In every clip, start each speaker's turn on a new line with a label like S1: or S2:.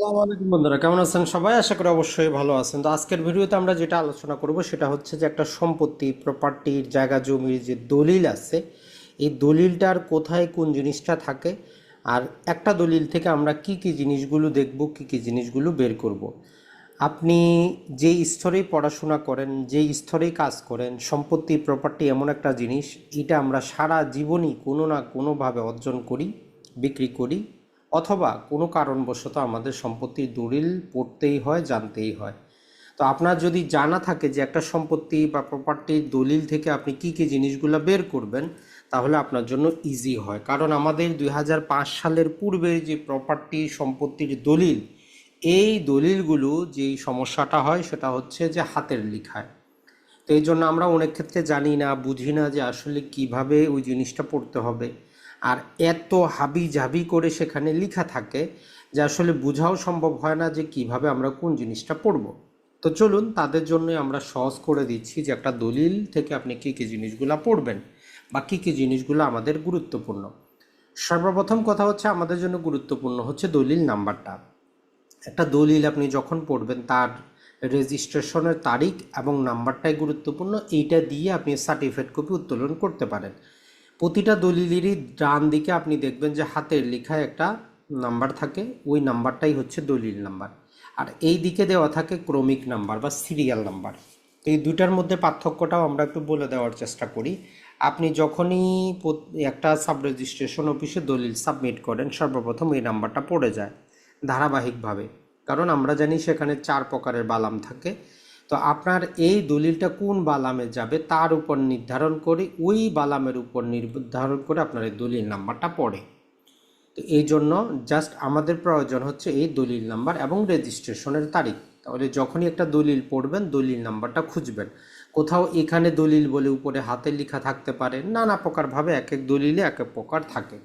S1: বন্ধুরা, কেমন আছেন সবাই? আশা করি অবশ্যই ভালো আছেন। তো আজকের ভিডিওতে আমরা যেটা আলোচনা করব সেটা হচ্ছে যে একটা সম্পত্তি প্রপার্টির জায়গা, জমির যে দলিল আছে, এই দলিলটার কোথায় কোন জিনিসটা থাকে, আর একটা দলিল থেকে আমরা কি কি জিনিসগুলো দেখব, কি কি জিনিসগুলো বের করব। আপনি যে স্তরেই পড়াশোনা করেন, যে স্তরেই কাজ করেন, সম্পত্তি প্রপার্টি এমন একটা জিনিস, এটা আমরা সারা জীবনই কোনো না কোনোভাবে অর্জন করি, বিক্রি করি অথবা কোনো কারণবশত আমাদের সম্পত্তির দলিল পড়তেই হয়, জানতেই হয়। তো আপনার যদি জানা থাকে যে একটা সম্পত্তি বা প্রপার্টির দলিল থেকে আপনি কি কি জিনিসগুলো বের করবেন, তাহলে আপনার জন্য ইজি হয়। কারণ আমাদের দুই হাজার পাঁচ সালের পূর্বে যে প্রপার্টি সম্পত্তির দলিল, এই দলিলগুলো যেই সমস্যাটা হয় সেটা হচ্ছে যে হাতের লেখায়। তো এই জন্য আমরা অনেক ক্ষেত্রে জানি না, বুঝি না যে আসলে কীভাবে ওই জিনিসটা পড়তে হবে। আর এত হাবি জাবি করে সেখানে লেখা থাকে যে আসলে বোঝাও সম্ভব হয় না যে কীভাবে আমরা কোন জিনিসটা পড়ব। তো চলুন তাদের জন্য আমরা সহজ করে দিচ্ছি যে একটা দলিল থেকে আপনি কী কী জিনিসগুলো পড়বেন বা কী কী জিনিসগুলো আমাদের গুরুত্বপূর্ণ। সর্বপ্রথম কথা হচ্ছে আমাদের জন্য গুরুত্বপূর্ণ হচ্ছে দলিল নাম্বারটা। একটা দলিল আপনি যখন পড়বেন তার রেজিস্ট্রেশনের তারিখ এবং নাম্বারটাই গুরুত্বপূর্ণ, এইটা দিয়ে আপনি সার্টিফিকেট কপি উত্তোলন করতে পারেন। প্রতিটা দলিলেরই ডান দিকে আপনি দেখবেন যে হাতের লেখায় একটা নাম্বার থাকে, ওই নাম্বারটাই হচ্ছে দলিল নাম্বার। আর এই দিকে দেওয়া থাকে ক্রমিক নাম্বার বা সিরিয়াল নাম্বার। এই দুটার মধ্যে পার্থক্যটাও আমরা একটু বলে দেওয়ার চেষ্টা করি। আপনি যখনই একটা সাব রেজিস্ট্রেশন অফিসে দলিল সাবমিট করেন, সর্বপ্রথম এই নাম্বারটা পড়ে যায় ধারাবাহিকভাবে। কারণ আমরা জানি সেখানে চার প্রকারের বালাম থাকে। তো আপনার এই দলিলটা কোন বালামে যাবে তার উপর নির্ধারণ করে, ওই বালামের উপর নির্ধারণ করে আপনার এই দলিল নাম্বারটা পড়ে। তো এই জন্য জাস্ট আমাদের প্রয়োজন হচ্ছে এই দলিল নাম্বার এবং রেজিস্ট্রেশনের তারিখ। তাহলে যখনই একটা দলিল পড়বেন, দলিল নাম্বারটা খুঁজবেন। কোথাও এখানে দলিল বলে উপরে হাতে লেখা থাকতে পারে, নানা প্রকারভাবে এক এক দলিলে এক এক প্রকার থাকে।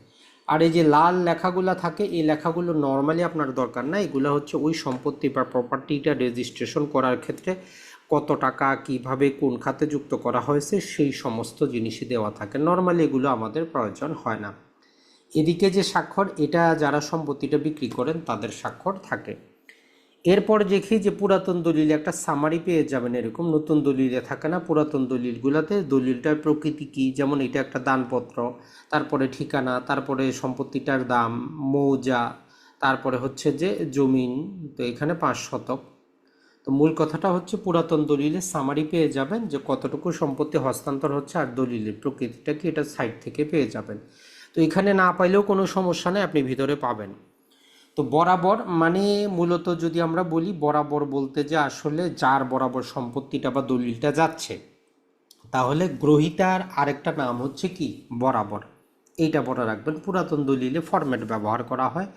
S1: আর এই যে লাল লেখাগুলো থাকে, এই লেখাগুলো নর্মালি আপনার দরকার না। এগুলো হচ্ছে ওই সম্পত্তি বা প্রপার্টিটা রেজিস্ট্রেশন করার ক্ষেত্রে কত টাকা, কীভাবে, কোন খাতে যুক্ত করা হয়েছে, সেই সমস্ত জিনিসই দেওয়া থাকে। নর্মালি এগুলো আমাদের প্রয়োজন হয় না। এদিকে যে স্বাক্ষর, এটা যারা সম্পত্তিটা বিক্রি করেন, তাদের স্বাক্ষর থাকে। এরপর দেখি যে পুরাতন দলিলে একটা সামারি পেয়ে যাবেন এরকম, নতুন দলিলে থাকে না, পুরাতন দলিলগুলোতে দলিলটার প্রকৃতি কী? যেমন এটা একটা দানপত্র, তারপরে ঠিকানা, তারপরে সম্পত্তিটার দাম, মৌজা, তারপরে হচ্ছে যে জমিন, তো এখানে পাঁচ শতক। তো মূল কথাটা হচ্ছে পুরাতন দলিলে সামারি পেয়ে যাবেন যে কতটুকু সম্পত্তি হস্তান্তর হচ্ছে আর দলিলের প্রকৃতিটা কি এটা সাইড থেকে পেয়ে যাবেন। তো এখানে না পাইলেও কোনো সমস্যা নেই, আপনি ভিতরে পাবেন। তো বরাবর মানে মূলত যদি আমরা বলি, বরাবর বলতে যে আসলে যার বরাবর সম্পত্তিটা বা দলিলটা যাচ্ছে, তাহলে গ্রহিতার আরেকটা নাম হচ্ছে কি? বরাবর। এইটা মনে রাখবেন, পুরাতন দলিলে ফরম্যাট ব্যবহার করা হয়।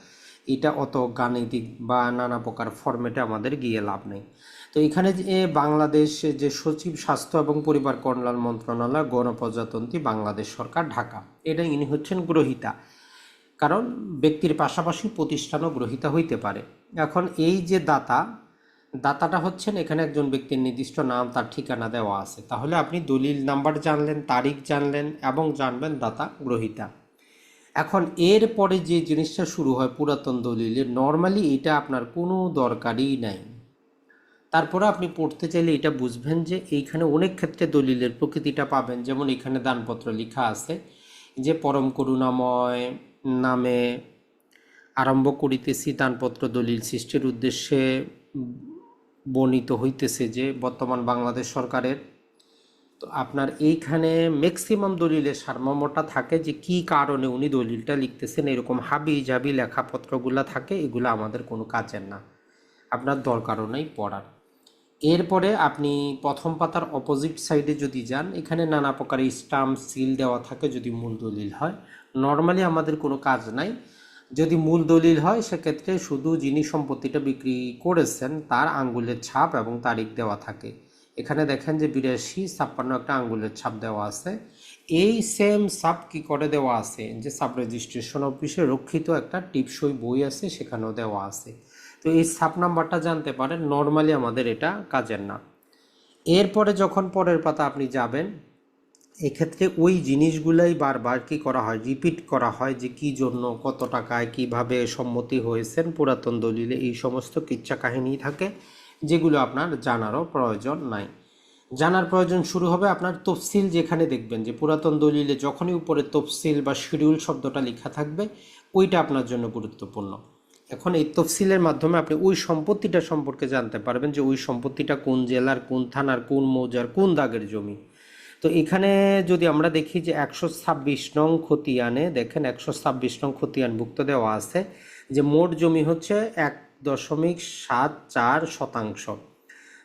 S1: এটা অত গাণিতিক বা নানা প্রকার ফরম্যাটে আমাদের গিয়ে লাভ নেই। তো এখানে যে বাংলাদেশ যে সচিব, স্বাস্থ্য এবং পরিবার কল্যাণ মন্ত্রণালয়, গণপ্রজাতন্ত্রী বাংলাদেশ সরকার, ঢাকা। এটা ইনি হচ্ছেন গ্রহিতা। কারণ ব্যক্তির পাশাপাশি প্রতিষ্ঠানও গ্রহিতা হইতে পারে। এখন এই যে দাতা, দাতাটা হচ্ছেন এখানে একজন ব্যক্তির নির্দিষ্ট নাম, তার ঠিকানা দেওয়া আছে। তাহলে আপনি দলিল নাম্বার জানলেন, তারিখ জানলেন এবং জানবেন দাতা গ্রহিতা। এখন এর পরে যে জিনিসটা শুরু হয় পুরাতন দলিলে, নর্মালি এটা আপনার কোনো দরকারই নাই। তারপরে আপনি পড়তে চাইলে এটা বুঝবেন যে এইখানে অনেক ক্ষেত্রে দলিলের প্রকৃতিটা পাবেন। যেমন এখানে দানপত্র লেখা আছে যে, পরম করুণাময় নামে আরম্ভ করিতেছি দানপত্র দলিল সৃষ্টির উদ্দেশ্যে বর্ণিত হইতেছে যে বর্তমান বাংলাদেশ সরকারের। তো আপনার এইখানে ম্যাক্সিমাম দলিলের সারমর্মটা থাকে যে কি কারণে উনি দলিলটা লিখতেছেন, এরকম হাবি জাবি লেখাপত্রগুলো থাকে, এগুলো আমাদের কোনো কাজের না। আপনার দরকারও নেই পড়ার। এরপরে আপনি প্রথম পাতার অপোজিট সাইডে যদি যান, এখানে নানা প্রকার স্টাম্প সিল দেওয়া থাকে যদি মূল দলিল হয়। নর্মালি আমাদের কোনো কাজ নাই। যদি মূল দলিল হয়, সেক্ষেত্রে শুধু যিনি সম্পত্তিটা বিক্রি করেছেন, তার আঙ্গুলের ছাপ এবং তারিখ দেওয়া থাকে। এখানে দেখেন যে বিরাশি, ছাপ্পান্ন একটা আঙ্গুলের ছাপ দেওয়া আছে। এই সেম ছাপ কি করে দেওয়া আছে? যে সাব রেজিস্ট্রেশন অফিসে রক্ষিত একটা টিপসই বই আছে, সেখানেও দেওয়া আছে। তো এই ছাপ নাম্বারটা জানতে পারেন, নর্মালি আমাদের এটা কাজের না। এরপরে যখন পরের পাতা আপনি যাবেন, এক্ষেত্রে ওই জিনিসগুলাই বারবার কি করা হয়, রিপিট করা হয় যে কি জন্য, কত টাকায়, কীভাবে সম্মতি হয়েছেন, পুরাতন দলিলে এই সমস্ত কিচ্ছা কাহিনী থাকে, যেগুলো আপনার জানারও প্রয়োজন নাই। জানার প্রয়োজন শুরু হবে আপনার তফসিল যেখানে দেখবেন যে পুরাতন দলিলে যখনই উপরে তফসিল বা শিডিউল শব্দটা লেখা থাকবে, ওইটা আপনার জন্য গুরুত্বপূর্ণ। এখন এই তফসিলের মাধ্যমে আপনি ওই সম্পত্তিটা সম্পর্কে জানতে পারবেন যে ওই সম্পত্তিটা কোন জেলার, কোন থানার, কোন মৌজার, কোন দাগের জমি। তো এখানে যদি আমরা দেখি যে একশো ছাব্বিশ নং খতিয়ানে, দেখেন একশো ছাব্বিশ নং খতিয়ানভুক্ত দেওয়া আছে যে মোট জমি হচ্ছে এক দশমিক সাত চার শতাংশ।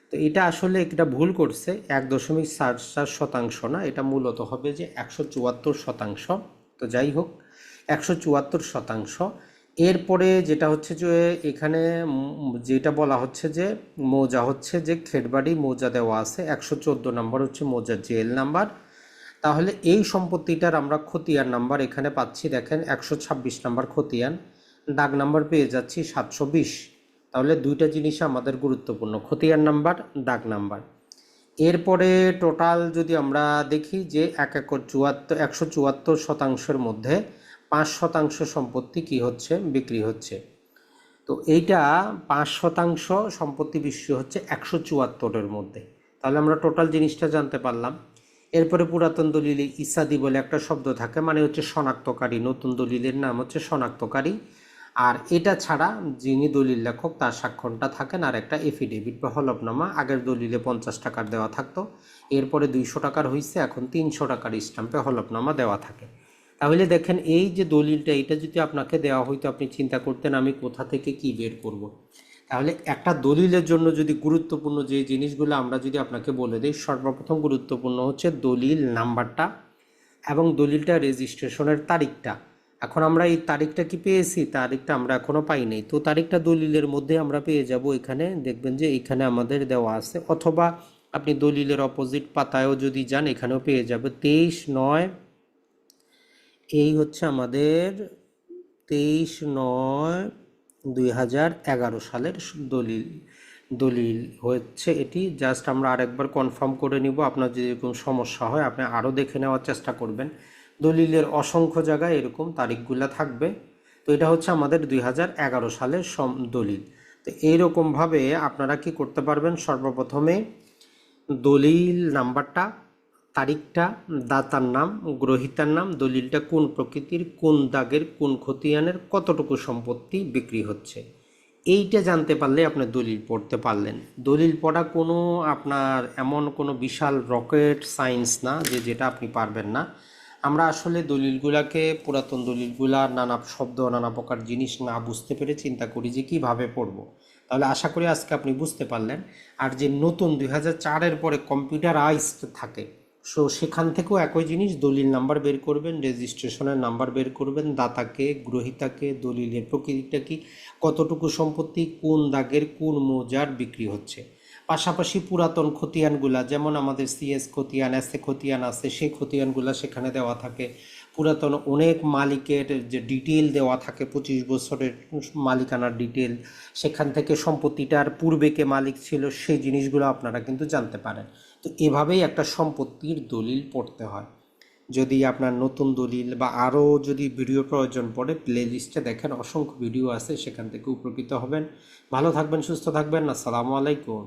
S1: তো এটা আসলে এটা ভুল করছে, এক দশমিক সাত চার শতাংশ না, এটা মূলত হবে যে একশো চুয়াত্তর শতাংশ। তো যাই হোক, একশো চুয়াত্তর শতাংশ। এরপরে যেটা হচ্ছে যে এখানে যেটা বলা হচ্ছে যে মৌজা হচ্ছে যে খেটবাড়ি মৌজা দেওয়া আছে, একশো চোদ্দ নম্বর হচ্ছে মৌজার জেল নাম্বার। তাহলে এই সম্পত্তিটার আমরা খতিয়ান নাম্বার এখানে পাচ্ছি, দেখেন একশো ছাব্বিশ নাম্বার খতিয়ান। দাগ নাম্বার পেয়ে যাচ্ছি সাতশো বিশ। তাহলে দুইটা জিনিস আমাদের গুরুত্বপূর্ণ, খতিয়ান নাম্বার, দাগ নাম্বার। এরপরে টোটাল যদি আমরা দেখি যে এক একর চুয়াত্তর, একশো চুয়াত্তর শতাংশের মধ্যে পাঁচ শতাংশ সম্পত্তি কি হচ্ছে? বিক্রি হচ্ছে। তো এইটা পাঁচ শতাংশ সম্পত্তি বিশ্ব হচ্ছে একশো চুয়াত্তরের মধ্যে। তাহলে আমরা টোটাল জিনিসটা জানতে পারলাম। এরপরে পুরাতন দলিলে ইসাদি বলে একটা শব্দ থাকে মানে হচ্ছে শনাক্তকারী। নতুন দলিলের নাম হচ্ছে শনাক্তকারী। আর এটা ছাড়া যিনি দলিল লেখক, তার স্বাক্ষরটা থাকেন আর একটা এফিডেভিট বা হলফনামা। আগের দলিলে পঞ্চাশ টাকার দেওয়া থাকতো। এরপরে দুইশো টাকার হয়েছে এখন তিনশো টাকার স্ট্যাম্পে হলফনামা দেওয়া থাকে। তাহলে দেখেন, এই যে দলিলটা, এটা যদি আপনাকে দেওয়া হইতো, আপনি চিন্তা করতেন আমি কোথা থেকে কি বের করব। তাহলে একটা দলিলের জন্য যদি গুরুত্বপূর্ণ যে জিনিসগুলো আমরা যদি আপনাকে বলে দিই, সর্বপ্রথম গুরুত্বপূর্ণ হচ্ছে দলিল নাম্বারটা এবং দলিলটা রেজিস্ট্রেশনের তারিখটা। এখন আমরা এই তারিখটা কি পেয়েছি? তারিখটা আমরা এখনও পাই নাই। তো তারিখটা দলিলের মধ্যে আমরা পেয়ে যাব এখানে। দেখবেন যে এখানে আমাদের দেওয়া আছে। অথবা আপনি দলিলের অপোজিট পাতায়ও যদি যান, এখানেও পেয়ে যাবে। তেইশ নয় এই হচ্ছে আমাদের তেইশ নয় দুই হাজার এগারো সালের দলিল দলিল হচ্ছে এটি। জাস্ট আমরা আরেকবার কনফার্ম করে নিব, আপনার যদি এরকম সমস্যা হয়, আপনি আরও দেখে নেওয়ার চেষ্টা করবেন। দলিলের অসংখ্য জায়গায় এরকম তারিখগুলো থাকবে। তো এটা হচ্ছে আমাদের দুই হাজার এগারো সালের সম, দলিল। তো এইরকমভাবে আপনারা কি করতে পারবেন? সর্বপ্রথমে দলিল নাম্বারটা তারিখটা, দাতার নাম, গ্রহিতার নাম, দলিলটা কোন প্রকৃতির, কোন দাগের, কোন খতিয়ানের, কতটুকু সম্পত্তি বিক্রি হচ্ছে। এইটা জানতে পারলে আপনি দলিল পড়তে পারলেন। দলিল পড়া কোনো আপনার এমন কোনো বিশাল রকেট সায়েন্স না যে যেটা আপনি পারবেন না। আমরা আসলে দলিলগুলাকে, পুরাতন দলিলগুলা, নানা শব্দ, নানা প্রকার জিনিস না বুঝতে পেরে চিন্তা করি যে কীভাবে পড়ব। তাহলে আশা করি আজকে আপনি বুঝতে পারলেন। আর যে নতুন দুই হাজার চারের পরে কম্পিউটারাইজড থাকে সো সেখান থেকেও একই জিনিস, দলিল নাম্বার বের করবেন, রেজিস্ট্রেশনের নাম্বার বের করবেন, দাতাকে, গ্রহিতাকে, দলিলের প্রকৃতিটা কি, কতটুকু সম্পত্তি, কোন দাগের, কোন মোজার বিক্রি হচ্ছে। পাশাপাশি পুরাতন খতিয়ানগুলা, যেমন আমাদের সিএস খতিয়ান এসএ খতিয়ান আছে, সেই খতিয়ানগুলা সেখানে দেওয়া থাকে। পুরাতন অনেক মালিকের যে ডিটেল দেওয়া থাকে পঁচিশ বছরের মালিকানার ডিটেল সেখান থেকে সম্পত্তিটার পূর্বে কে মালিক ছিল সেই জিনিসগুলো আপনারা কিন্তু জানতে পারেন। তো এভাবেই একটা সম্পত্তির দলিল পড়তে হয়। যদি আপনার নতুন দলিল বা আরও যদি ভিডিও প্রয়োজন পড়ে প্লে লিস্টে দেখেন, অসংখ্য ভিডিও আছে, সেখান থেকে উপকৃত হবেন। ভালো থাকবেন, সুস্থ থাকবেন, আসসালামু আলাইকুম।